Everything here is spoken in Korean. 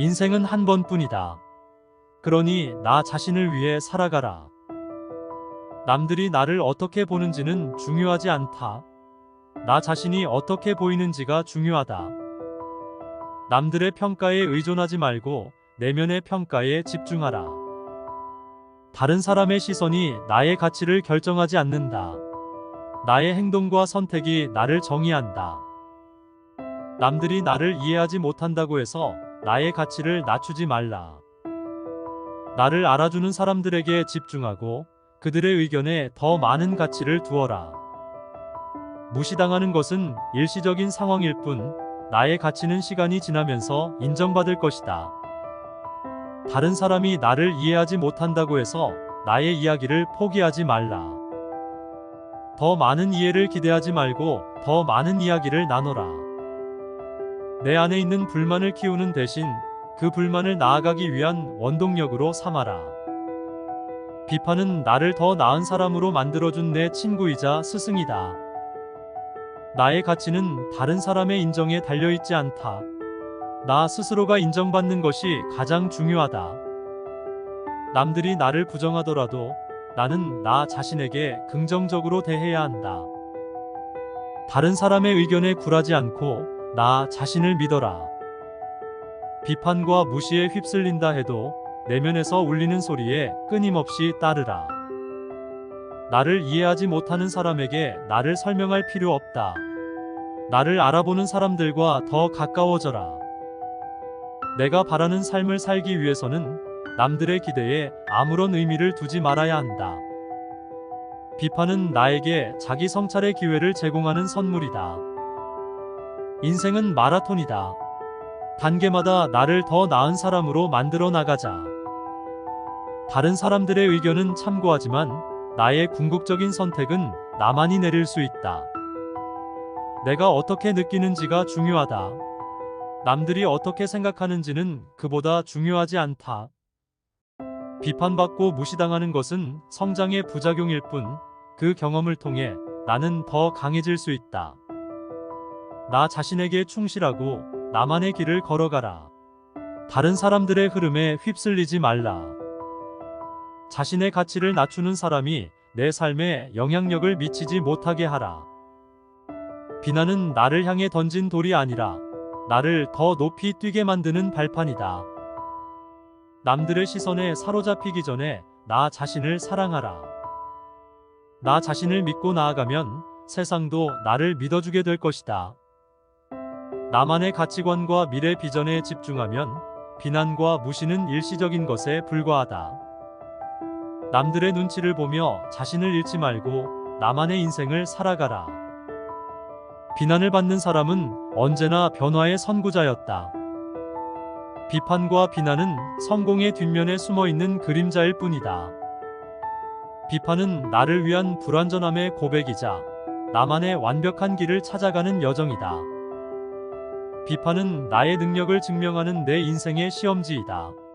인생은 한 번뿐이다. 그러니 나 자신을 위해 살아가라. 남들이 나를 어떻게 보는지는 중요하지 않다. 나 자신이 어떻게 보이는지가 중요하다. 남들의 평가에 의존하지 말고 내면의 평가에 집중하라. 다른 사람의 시선이 나의 가치를 결정하지 않는다. 나의 행동과 선택이 나를 정의한다. 남들이 나를 이해하지 못한다고 해서 나의 가치를 낮추지 말라. 나를 알아주는 사람들에게 집중하고 그들의 의견에 더 많은 가치를 두어라. 무시당하는 것은 일시적인 상황일 뿐 나의 가치는 시간이 지나면서 인정받을 것이다. 다른 사람이 나를 이해하지 못한다고 해서 나의 이야기를 포기하지 말라. 더 많은 이해를 기대하지 말고 더 많은 이야기를 나눠라. 내 안에 있는 불만을 키우는 대신 그 불만을 나아가기 위한 원동력으로 삼아라. 비판은 나를 더 나은 사람으로 만들어준 내 친구이자 스승이다. 나의 가치는 다른 사람의 인정에 달려있지 않다. 나 스스로가 인정받는 것이 가장 중요하다. 남들이 나를 부정하더라도 나는 나 자신에게 긍정적으로 대해야 한다. 다른 사람의 의견에 굴하지 않고 나 자신을 믿어라. 비판과 무시에 휩쓸린다 해도 내면에서 울리는 소리에 끊임없이 따르라. 나를 이해하지 못하는 사람에게 나를 설명할 필요 없다. 나를 알아보는 사람들과 더 가까워져라. 내가 바라는 삶을 살기 위해서는 남들의 기대에 아무런 의미를 두지 말아야 한다. 비판은 나에게 자기 성찰의 기회를 제공하는 선물이다. 인생은 마라톤이다. 단계마다 나를 더 나은 사람으로 만들어 나가자. 다른 사람들의 의견은 참고하지만 나의 궁극적인 선택은 나만이 내릴 수 있다. 내가 어떻게 느끼는지가 중요하다. 남들이 어떻게 생각하는지는 그보다 중요하지 않다. 비판받고 무시당하는 것은 성장의 부작용일 뿐, 그 경험을 통해 나는 더 강해질 수 있다. 나 자신에게 충실하고 나만의 길을 걸어가라. 다른 사람들의 흐름에 휩쓸리지 말라. 자신의 가치를 낮추는 사람이 내 삶에 영향력을 미치지 못하게 하라. 비난은 나를 향해 던진 돌이 아니라 나를 더 높이 뛰게 만드는 발판이다. 남들의 시선에 사로잡히기 전에 나 자신을 사랑하라. 나 자신을 믿고 나아가면 세상도 나를 믿어주게 될 것이다. 나만의 가치관과 미래 비전에 집중하면 비난과 무시는 일시적인 것에 불과하다. 남들의 눈치를 보며 자신을 잃지 말고 나만의 인생을 살아가라. 비난을 받는 사람은 언제나 변화의 선구자였다. 비판과 비난은 성공의 뒷면에 숨어 있는 그림자일 뿐이다. 비판은 나를 위한 불완전함의 고백이자 나만의 완벽한 길을 찾아가는 여정이다. 비판은 나의 능력을 증명하는 내 인생의 시험지이다.